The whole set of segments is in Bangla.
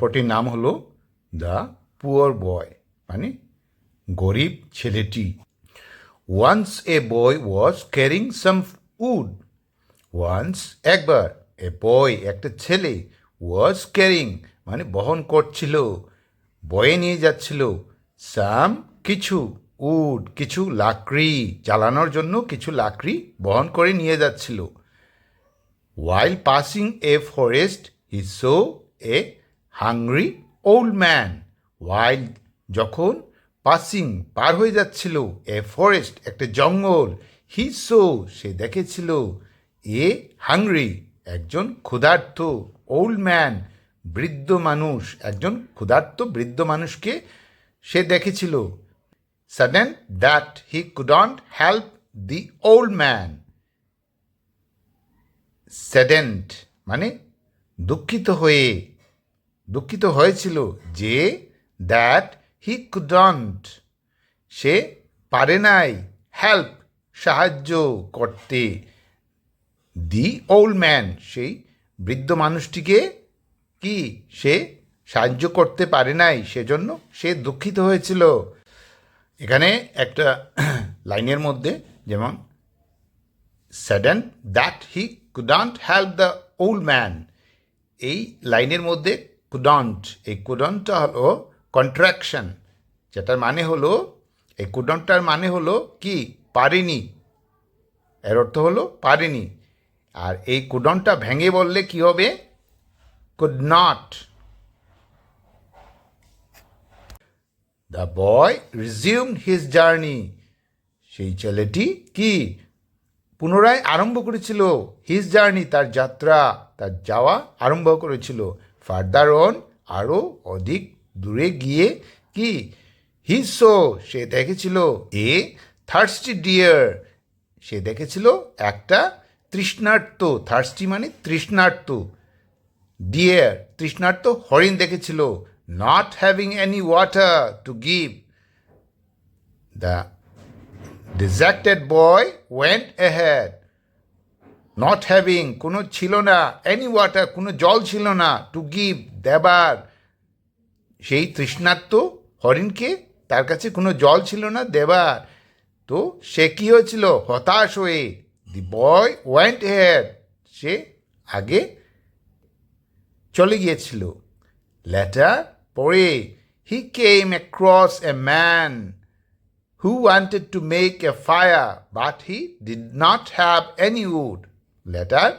গল্পটির নাম হলো দ্য পুয়ার বয় মানে গরিব ছেলেটি। Once a boy was carrying some wood. Once একবার এ বয় একটা ছেলে ওয়াজ ক্যারিং মানে বহন করছিল বয়ে নিয়ে যাচ্ছিল সাম কিছু উড কিছু লাকড়ি জ্বালানোর জন্য কিছু লাকড়ি বহন করে নিয়ে যাচ্ছিল। While passing a forest, he saw a hungry old man. While যখন পাসিং পার হয়ে যাচ্ছিল এ ফরেস্ট, একটা জঙ্গল, হি সো সে দেখেছিল এ হাংরি একজন ক্ষুধার্ত ওল্ড ম্যান, বৃদ্ধ মানুষ, একজন ক্ষুধার্ত বৃদ্ধ মানুষকে সে দেখেছিল। Saddened that he couldn't help the old man saddened মানে দুঃখিত হয়ে দুঃখিত হয়েছিল যে দ্যাট হি কুডন্ট সে পারে নাই হেল্প সাহায্য করতে। দি ওল্ড ম্যান সেই বৃদ্ধ মানুষটিকে কি সে সাহায্য করতে পারে নাই, সেজন্য সে দুঃখিত হয়েছিল। এখানে একটা লাইনের মধ্যে যেমন saddened that he couldn't help the old man এই লাইনের মধ্যে কুডন্ট। এই কুডন্টটা হলো কন্ট্রাকশন যেটার মানে হলো, এই কুডন্টটার মানে হলো কি? পারেনি। এর অর্থ হলো পারেনি। আর এই কুডনটা ভেঙে বললে কি হবে? Could not the boy resume his journey সেই ছেলেটি কি? পুনরায় আরম্ভ করেছিল। হিজ জার্নি তার যাত্রা, তার যাওয়া আরম্ভ করেছিল। ফার্দার অন আরও অধিক দূরে গিয়ে কি? হিজ সো দেখেছিল এ থার্সটি ডিয়ার। সে দেখেছিল একটা তৃষ্ণার্ত। থার্সটি মানে তৃষ্ণার্ত। ডিয়ার, তৃষ্ণার্ত হরিণ দেখেছিল। Not having any water to give the dejected boy went ahead not having কোনো ছিল না এনি ওয়াটার কোনো জল ছিল না টু গিভ দেবার। সেই তৃষ্ণার্ত হরিণকে তার কাছে কোনো জল ছিল না দেবার। তো সে কী হয়েছিল? হতাশ হয়ে দি বয় ওয়েন্ট হেয়ার সে আগে চলে গিয়েছিল। লেটার পরে he came across a man who wanted to make a fire, but he did not have any wood. Later,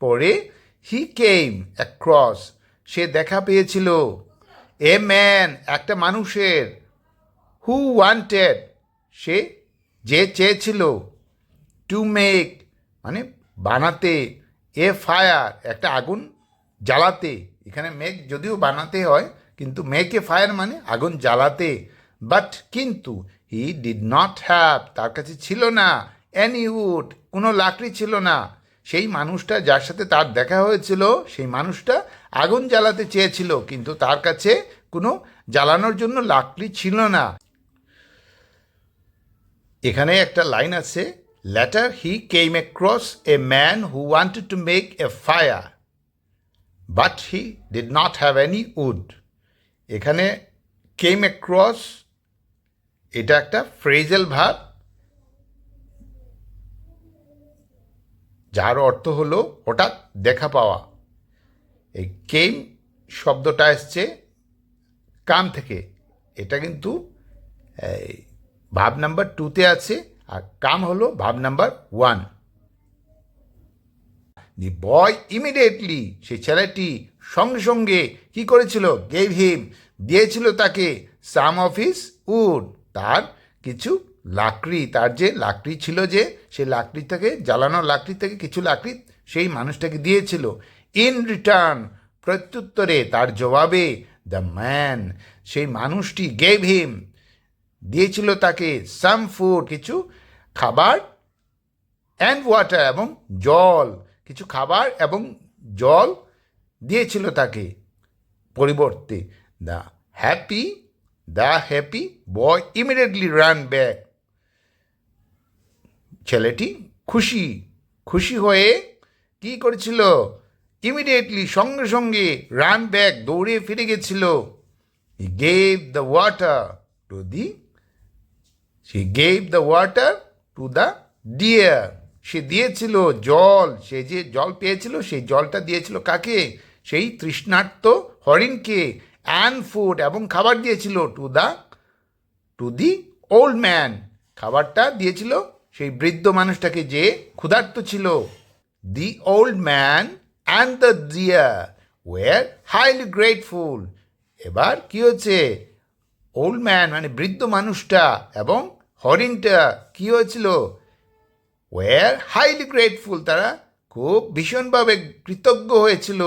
পরে হি কেম অ্যাক্রস সে দেখা পেয়েছিল। এ ম্যান একটা মানুষের। হু ওয়ান্টেড সে যে চেয়েছিল। টু মেক মানে বানাতে। এ ফায়ার একটা আগুন জ্বালাতে। এখানে মেক যদিও বানাতে হয় কিন্তু এ ফায়ার মানে আগুন জ্বালাতে। বাট কিন্তু হি ডিড নট হ্যাভ তার কাছে ছিল না। অ্যানি উড কোনো লাকড়ি ছিল না। সেই মানুষটা যার সাথে তার দেখা হয়েছিল, সেই মানুষটা আগুন জ্বালাতে চেয়েছিল, কিন্তু তার কাছে কোনো জ্বালানোর জন্য লাকড়ি ছিল না। এখানে একটা লাইন আছে later he came across a man who wanted to make a fire but he did not have any wood এখানে কেম অ্যাক্রস এটা একটা ফ্রেজেল ভাব যার অর্থ হলো হঠাৎ দেখা পাওয়া। এই কেম শব্দটা এসছে কাম থেকে। এটা কিন্তু ভাব নাম্বার টুতে আছে আর কাম হলো ভাব number one the boy immediately সেই ছেলেটি সঙ্গে সঙ্গে কি করেছিল? গেভ হিম দিয়েছিল তাকে সাম অফ হিস উড তার কিছু লাকড়ি, তার যে লাকড়ি ছিল যে, সেই লাকড়ি থেকে, জ্বালানো লাকড়ি থেকে কিছু লাকড়ি সেই মানুষটাকে দিয়েছিল। ইন রিটার্ন প্রত্যুত্তরে তার জবাবে, দ্য ম্যান সেই মানুষটি গেভ হিম, দিয়েছিল তাকে সাম ফুড, কিছু খাবার অ্যান্ড ওয়াটার এবং জল, কিছু খাবার এবং জল দিয়েছিল তাকে। পরিবর্তে, the happy the happy boy immediately run back ছেলেটি খুশি খুশি হয়ে কি করেছিল? ইমিডিয়েটলি সঙ্গে সঙ্গে রান ব্যাক দৌড়ে ফিরে গেছিল। He gave the water to the say gave the water to the deer সে দিয়েছিল জল, সে যে জল পেয়েছিল সেই জলটা দিয়েছিল কাকে? সেই তৃষ্ণার্ত হরিণকে। অ্যান্ড ফুড এবং খাবার দিয়েছিল to the to the old man খাবারটা দিয়েছিল সেই বৃদ্ধ মানুষটাকে যে ক্ষুধার্ত ছিল the old man and the deer were highly grateful এবার কি হচ্ছে ওল্ড ম্যান মানে বৃদ্ধ মানুষটা এবং হরিণটা কি হয়েছিল? ওয়ার হাইলি গ্রেটফুল তারা খুব ভীষণভাবে কৃতজ্ঞ হয়েছিল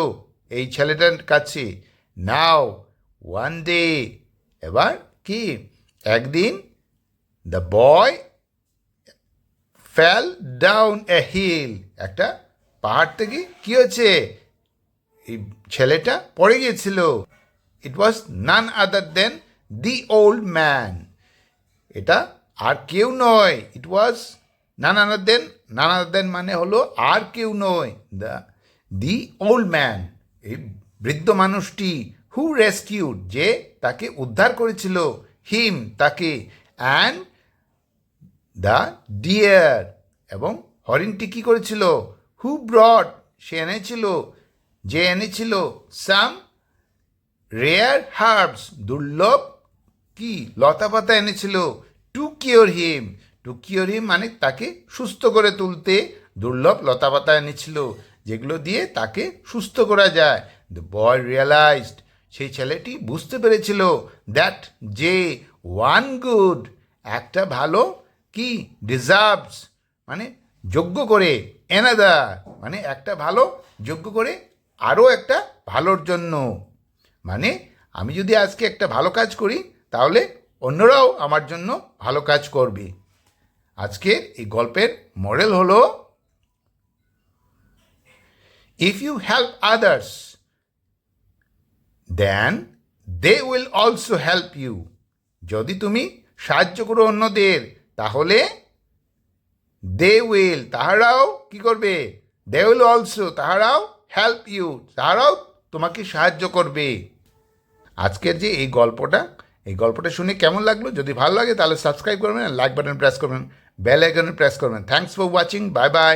এই ছেলেটার কাছে। নাও ওয়ান ডে এবার কি? একদিন the boy fell down a hill একটা পাহাড় থেকে কি হয়েছে? এই ছেলেটা পড়ে গিয়েছিল। ইট ওয়াজ নান আদার দেন দি ওল্ড ম্যান এটা আর কেউ নয়। ইট ওয়াজ নান আদার দেন নান আদার দেন মানে হলো আর কেউ নয়। দ্য দি ওল্ড ম্যান এই বৃদ্ধ মানুষটি হু রেস্কিউড যে তাকে উদ্ধার করেছিল। হিম তাকে। অ্যান্ড দ্য ডিয়ার এবং হরিণটি কী করেছিল? হু ব্রড সে এনেছিল। যে এনেছিল? সাম রেয়ার হার্বস দুর্লভ কি? লতা পাতা এনেছিল। To cure him to cure him মানে তাকে সুস্থ করে তুলতে দুর্লভ লতা পাতা এনেছিল, যেগুলো দিয়ে তাকে সুস্থ করা যায়। দ্য বয় রিয়েলাইজড সেই ছেলেটি বুঝতে পেরেছিল দ্যাট যে ওয়ান গুড একটা ভালো কি ডিজার্ভস মানে যোগ্য করে এনাদার মানে একটা ভালো, যোগ্য করে আরও একটা ভালোর জন্য। মানে আমি যদি আজকে একটা ভালো কাজ করি, তাহলে অন্যরাও আমার জন্য ভালো কাজ করবে। আজকের এই গল্পের মডেল হলো if you help others then they will also help you যদি তুমি সাহায্য করো অন্যদের তাহলে দে উইল তাহারাও কি করবে? দে উইল অলসো তাহারাও হেল্প ইউ তাহারাও তোমাকে সাহায্য করবে। আজকের যে এই গল্পটা এই গল্পটা শুনে কেমন লাগল? যদি ভালো লাগে তাহলে সাবস্ক্রাইব করবেন লাইক বাটন প্রেস করবেন বেল আইকনে প্রেস করবেন। Thanks for watching bye bye